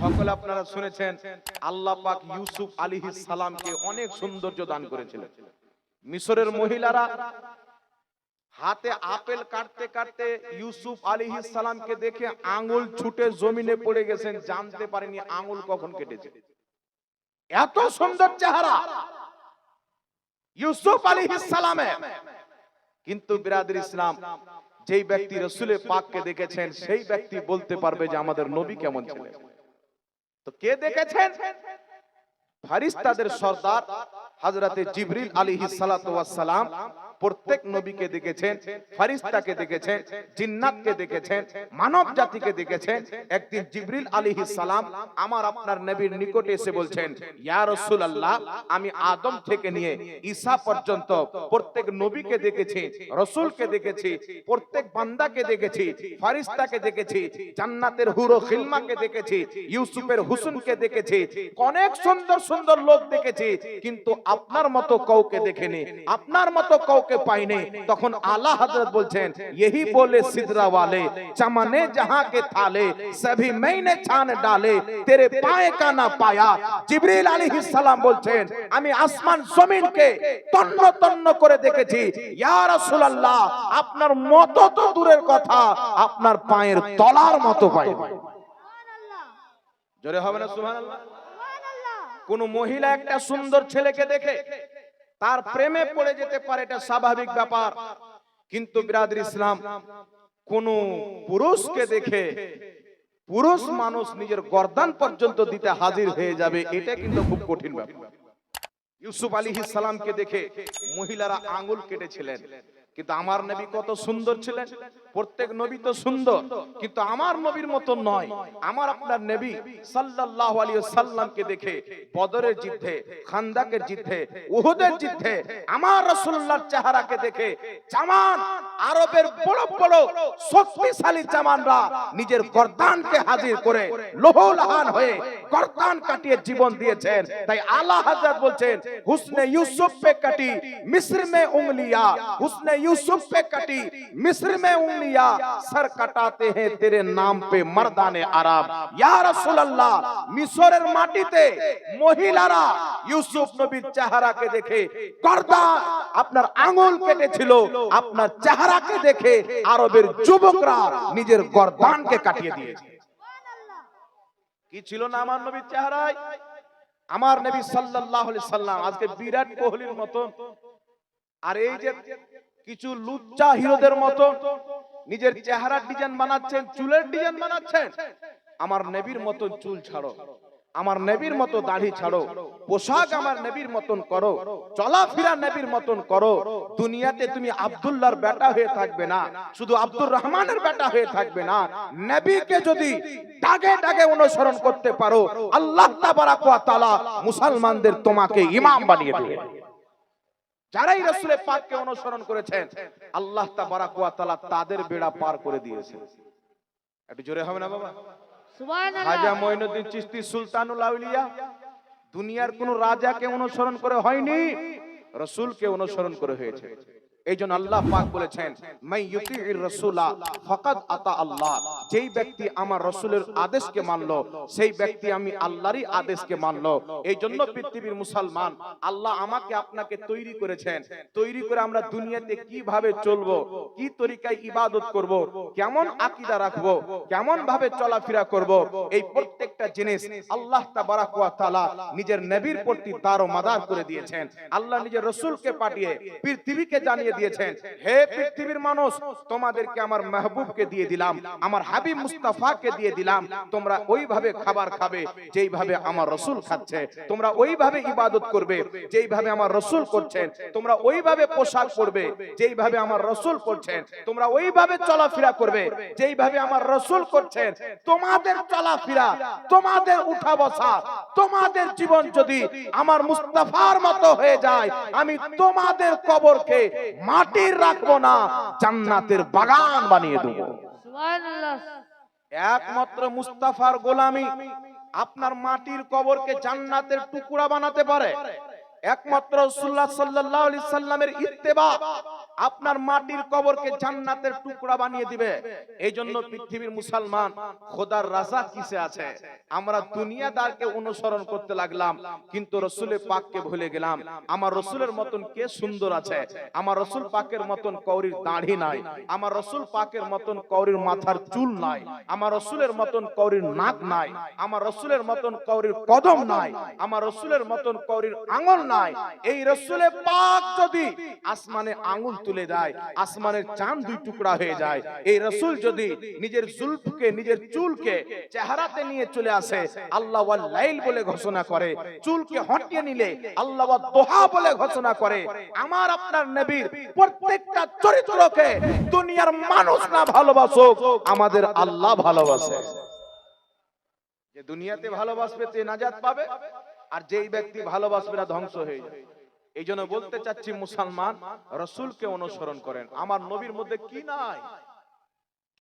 সকলে আপনারা শুনেছেন, আল্লাহ পাক ইউসুফ আলাইহিস সালামকে অনেক সৌন্দর্য দান করেছিলেন। মিশরের মহিলারা হাতে আপেল কাটতে কাটতে ইউসুফ আলাইহিস সালামকে দেখে আঙ্গুল ছুটে জমিনে পড়ে গেছেন, জানতে পারেনি আঙ্গুল কখন কেটেছে। এত সুন্দর চেহারা ইউসুফ আলাইহিস সালামের কিন্তু বিরাদর ইসলাম, যেই ব্যক্তি রসুলের পাককে দেখেছেন, সেই ব্যক্তি বলতে পারবে যে আমাদের নবী কেমন ছিলেন। তো কে দেখেছেন? ফারিস্তাদের সর্দার হযরতে জিবরিল আলাইহিস সালাতু সালাম। প্রত্যেক নবীকে দেখেছেন ফারিস্তাকে দেখেছেন জিন্নাতকে দেখেছেন মানব জাতিকে দেখেছেন। একদিন জিবরিল আলাইহিস সালাম আমার আপনার নবীর নিকটে এসে বলছেন ইয়া রাসূলুল্লাহ আমি আদম থেকে নিয়ে ঈসা পর্যন্ত প্রত্যেক নবীকে দেখেছি রসূলকে দেখেছি প্রত্যেক বান্দাকে দেখেছি ফারিস্তাকে দেখেছি জান্নাতের হুরো খিলমাকে দেখেছি ইউসুফের হুসনকে দেখেছি অনেক সুন্দর সুন্দর লোক দেখেছি কিন্তু আপনার মতো কাউকে দেখেনি আপনার মতো কাউকে পাইনি তখন আলা হযরত বলছেন यही बोले सिदरा वाले चमने जहां के थाले सभी मैंने छान डाले तेरे पाए का ना पाया জিবরিল আলাইহিস সালাম বলছেন আমি আসমান জমিনকে তন্ন তন্ন করে দেখেছি ইয়া রাসূলুল্লাহ আপনার মতো তো দূরের কথা আপনার পায়ের তলার মতো পাইনি জোরে হবে না সুবহানাল্লাহ কোন মহিলা একটা সুন্দর ছেলেকে দেখে তার প্রেমে পড়ে যেতে পারে, এটা স্বাভাবিক ব্যাপার। কিন্তু বিরাদর ইসলাম, কোন পুরুষকে দেখে পুরুষ মানুষ নিজের গর্দান পর্যন্ত দিতে হাজির হয়ে যাবে, এটা কিন্তু খুব কঠিন ব্যাপার। ইউসুফ আলী ইসলামকে দেখে মহিলারা আঙুল কেটেছিলেন। কিন্তু আমার নবী কত সুন্দর ছিলেন। প্রত্যেক নবী তো সুন্দর, কিন্তু আমার নবীর মতো নয়। আমার আপনার নবী সাল্লাল্লাহু আলাইহি সাল্লামকে দেখে, বদরের যুদ্ধে, খান্দাকের যুদ্ধে, উহুদের যুদ্ধে, আমার রাসূলুল্লাহর চেহারাকে দেখে জামান, আরবের বড় বড় শক্তিশালী জামানরা নিজের গর্দানকে হাজির করে লোহলাহান হয়ে গর্দান কাটিয়ে জীবন দিয়েছেন। তাই আলা হাজরত বলছেন, হুসনে ইউসুফ পে কাটি মিস্র মে উমলিয়া হুসনে ইউসুফ পে কাটি মিস্র মে উমলিয়া সর কাটাতে হে তেরে নাম পে মর্দানে আরব। ইয়া রাসূলুল্লাহ, মিশরের মাটিতে মহিলারা ইউসুফ নবীর চেহারাকে দেখে গর্দান আপনার আঙুল কেটেছিল। আপনার চেহারাকে দেখে আরবের যুবকরা নিজের গর্দানকে কাটিয়ে দিয়েছে। কি ছিল না আমার নবীর চেহারায়? আমার নবী আলাইহি সাল্লাম আজকে বিরাট কোহলির মতো, আর এই যে কিছু লুচ্চা হিরোদের মতো নিজের চেহারার ডিজাইন বানাচ্ছেন, চুলের ডিজাইন বানাচ্ছেন, আমার নেবির মতন চুল ছাড়ো। আমার নবীর মতো দাড়ি ছাড়ো পোশাক আমার নবীর মতন করো চলাফেরা নবীর মতন করো দুনিয়াতে তুমি আব্দুল্লাহর বেটা হয়ে থাকবে না শুধু আব্দুর রহমানের বেটা হয়ে থাকবে না নবীকে যদি ডাগে ডাগে অনুসরণ করতে পারো আল্লাহ তাবারাক ওয়া তাআলা মুসলমানদের তোমাকে ইমাম বানিয়ে দেবে। যারাই রাসূলের পাককে অনুসরণ করেছেন আল্লাহ তাবারাক ওয়া তাআলা তাদের বেড়া পার করে দিয়েছেন। একটু জোরে হবে না বাবা? খাজা মঈনুদ্দিন চিস্তি সুলতানুল আউলিয়া দুনিয়ার কোন রাজাকে অনুসরণ করে হয়নি, রসুলকে অনুসরণ করে হয়েছে। এই জন্য আল্লাহ পাক বলেছেন যেই ব্যক্তি আমার রসুলের আদেশকে মানলো, সেই ব্যক্তি আমি আল্লাহরই আদেশকে মানলো। এই জন্য পৃথিবীর মুসলমান, আল্লাহ আমাকে আপনাকে তৈরি করেছেন। তৈরি করে আমরা দুনিয়াতে কীভাবে চলবো, কি তরিকায় ইবাদত করব, কেমন আকীদা রাখব কেমন ভাবে চলাফেরা করব, এই প্রত্যেকটা জিনিস আল্লাহ তাআলা নিজের নবীর প্রতি দারো মাদার করে দিয়েছেন। আল্লাহ নিজের রসূলকে পাঠিয়ে পৃথিবীকে জানিয়ে দিয়েছেন। হে পৃথিবীর মানুষ, তোমাদেরকে আমার মাহবুবকে দিয়ে দিলাম, আমার হাবিব মুস্তাফাকে দিয়ে দিলাম, তোমরা ওইভাবে খাবার খাবে যেইভাবে আমার রসুল খাচ্ছে, তোমরা ওইভাবে ইবাদত করবে যেইভাবে আমার রসুল করছেন, তোমরা ওইভাবে পোশাক পরবে যেইভাবে আমার রসুল করছেন তোমরা ওইভাবে চলাফেরা করবে যেইভাবে আমার রসুল করছেন, তোমাদের চলাফেরা, তোমাদের উঠা বসা, তোমাদের জীবন যদি আমার মুস্তাফার মতো হয়ে যায়, আমি তোমাদের কবরকে মাটির রাখব না জান্নাতের বাগান বানিয়ে দেব। একমাত্র মুস্তাফার গোলামি আপনার মাটির কবরকে জান্নাতের টুকরা বানাতে পারে। একমাত্র রাসূলুল্লাহ সাল্লাহ সাল্লামের ইত্তেবা আপনার মাটির কবরকে জান্নাতের টুকরা বানিয়ে দিবে। এই জন্য পৃথিবীর মুসলমান খোদার রাজা কিসে আছে? আমরা দুনিয়াদারকে অনুসরণ করতে লাগলাম কিন্তু রসুলের পাককে ভুলে গেলাম। আমার রসুলের মতন কে সুন্দর আছে? আমার রসুল পাকের মতন কৌরির দাড়ি নাই। আমার রসুল পাকের মতন কৌরির মাথার চুল নাই। আমার রসুলের মতন কৌরির নাক নাই। আমার রসুলের মতন কৌরির কদম নাই। আমার রসুলের মতন কৌরির আঙুল নাই। এই রসুলের পাক যদি আসমানে আঙুল তুলে দেয়, আসমানের চাঁদ দুই টুকরা হয়ে যায়। এই রসুল যদি নিজের জুলফকে, নিজের চুলকে চেহারাতে নিয়ে চলে আসে, আল্লাহ লাইল বলে ঘোষণা করে। চুলকে হটিয়ে নিলে আল্লাহ দোহা বলে ঘোষণা করে। আমার আপনার নবীর প্রত্যেকটা চরিত্রকে দুনিয়ার মানুষ না ভালোবাসুক, আমাদের আল্লাহ ভালোবাসে। যে দুনিয়াতে ভালোবাসবে তে নাজাত পাবে, আর যেই ব্যক্তি ভালোবাসবে না ধ্বংস হয়ে যাবে। এই জন্য বলতে চাচ্ছি মুসলমান রসুলকে অনুসরণ করেন। আমার নবীর মধ্যে কি নাই?